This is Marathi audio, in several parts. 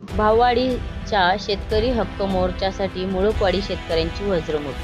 भाववाडीच्या शेतकरी हक्क मोर्चासाठी मुळकवाडी शेतकऱ्यांची वज्रमुठ.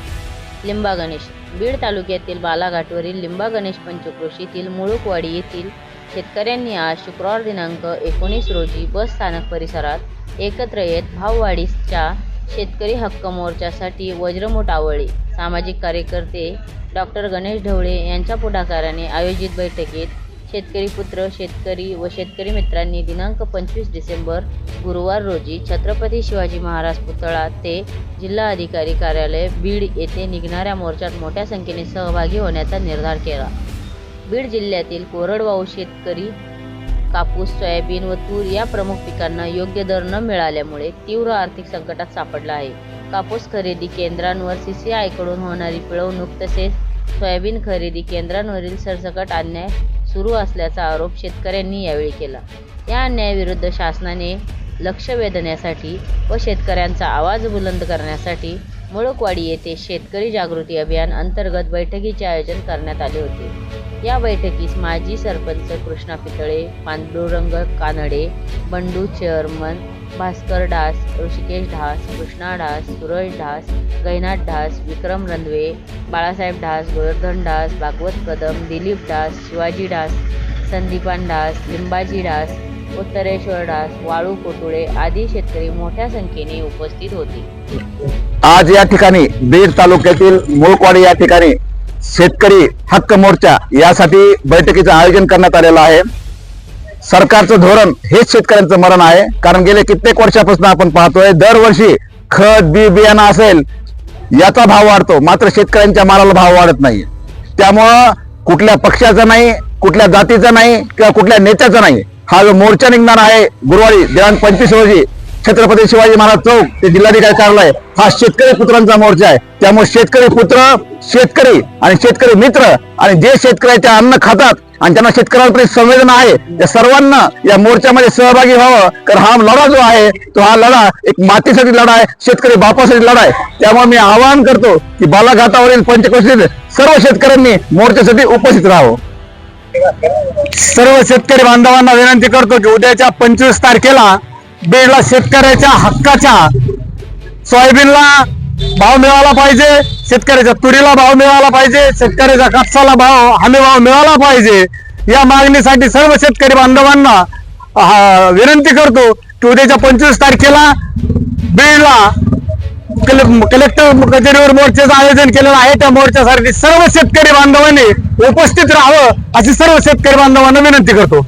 लिंबा गणेश बीड तालुक्यातील बालाघाटवरील लिंबा गणेश पंचक्रोशीतील मुळकवाडी येथील शेतकऱ्यांनी आज शुक्रवार दिनांक एकोणीस रोजी बस स्थानक परिसरात एकत्र येत भाववाडीच्या शेतकरी हक्क मोर्चासाठी वज्रमुठ आवळली. सामाजिक कार्यकर्ते डॉक्टर गणेश ढवळे यांच्या पुढाकाराने आयोजित बैठकीत शेतकरी पुत्र शेतकरी व शेतकरी मित्रांनी दिनांक पंचवीस डिसेंबर गुरुवार रोजी छत्रपती शिवाजी महाराज पुतळा ते जिल्हा अधिकारी कार्यालय बीड येथे निघणाऱ्या मोर्चात मोठ्या संख्येने सहभागी होण्याचा निर्धार केला. बीड जिल्ह्यातील कोरडवाहू शेतकरी कापूस सोयाबीन व तूर या प्रमुख पिकांना योग्य दर न मिळाल्यामुळे तीव्र आर्थिक संकटात सापडला आहे. कापूस खरेदी केंद्रांवर सी सी आयकडून होणारी पिळवणूक तसेच सोयाबीन खरेदी केंद्रांवरील सरसकट अन्याय सुरू असल्याचा आरोप शेतकऱ्यांनी यावेळी केला. या अन्यायाविरुद्ध शासनाने लक्ष वेधण्यासाठी व शेतकऱ्यांचा आवाज बुलंद करण्यासाठी मुळकवाडी येथे शेतकरी जागृती अभियान अंतर्गत बैठकीचे आयोजन करण्यात आले होते. या बैठकीस माजी सरपंच कृष्णा पितळे पांडुरंग कानडे बंडू चेअरमन भास्कर डास ऋषिकेश ढास कृष्णा ढास सुरज ढास गैनाथ ढास विक्रम रंधवे बाळासाहेब ढास गोवर्धन ढास भागवत कदम दिलीप ढास शिवाजी ढास संदीपान ढास लिंबाजी ढास उत्तरेश्वर ढास वाळू कोटुळे आदी शेतकरी मोठ्या संख्येने उपस्थित होते. आज या ठिकाणी बीड तालुक्यातील मुळकवाडी या ठिकाणी शेतकरी हक्क मोर्चा यासाठी बैठकीचं आयोजन करण्यात आलेलं आहे. सरकारचं धोरण हेच शेतकऱ्यांचं मरण आहे. कारण गेले कित्येक वर्षापासून आपण पाहतोय दरवर्षी खत बी बियाणं असेल याचा भाव वाढतो. मात्र शेतकऱ्यांच्या मालाला भाव वाढत नाही त्यामुळं कुठल्या पक्षाचा नाही कुठल्या जातीचा नाही किंवा कुठल्या नेत्याचा नाही. हा जो मोर्चा निघणार आहे गुरुवारी दिनांक पंचवीस रोजी छत्रपती शिवाजी महाराज चौक ते जिल्हाधिकारी कार्यालय हा शेतकरी पुत्रांचा मोर्चा आहे. त्यामुळे शेतकरी पुत्र शेतकरी आणि शेतकरी मित्र आणि जे शेतकऱ्याचे अन्न खातात आणि त्यांना शेतकऱ्यांप्रती संवेदना आहे. त्या सर्वांना या मोर्चामध्ये सहभागी व्हावं कारण हा लढा जो आहे तो हा लढा एक मातीसाठी लढा आहे शेतकरी बापासाठी लढा आहे. त्यामुळे मी आवाहन करतो की बालाघाटावरील पंचकोशीतील सर्व शेतकऱ्यांनी मोर्चासाठी उपस्थित राहावं. सर्व शेतकरी बांधवांना विनंती करतो की उद्याच्या पंचवीस तारखेला बीडला शेतकऱ्याच्या हक्काच्या सोयाबीनला भाव मिळाला पाहिजे शेतकऱ्याच्या तुरीला भाव मिळाला पाहिजे शेतकऱ्याच्या कापसाला भाव हमी भाव मिळाला पाहिजे या मागणीसाठी सर्व शेतकरी बांधवांना विनंती करतो की उद्याच्या पंचवीस तारखेला बीडला कले- कलेक्टर कचेरीवर मोर्चाचं आयोजन केलेलं आहे. त्या मोर्चासाठी सर्व शेतकरी बांधवांनी उपस्थित राहावं अशी सर्व शेतकरी बांधवांना विनंती करतो.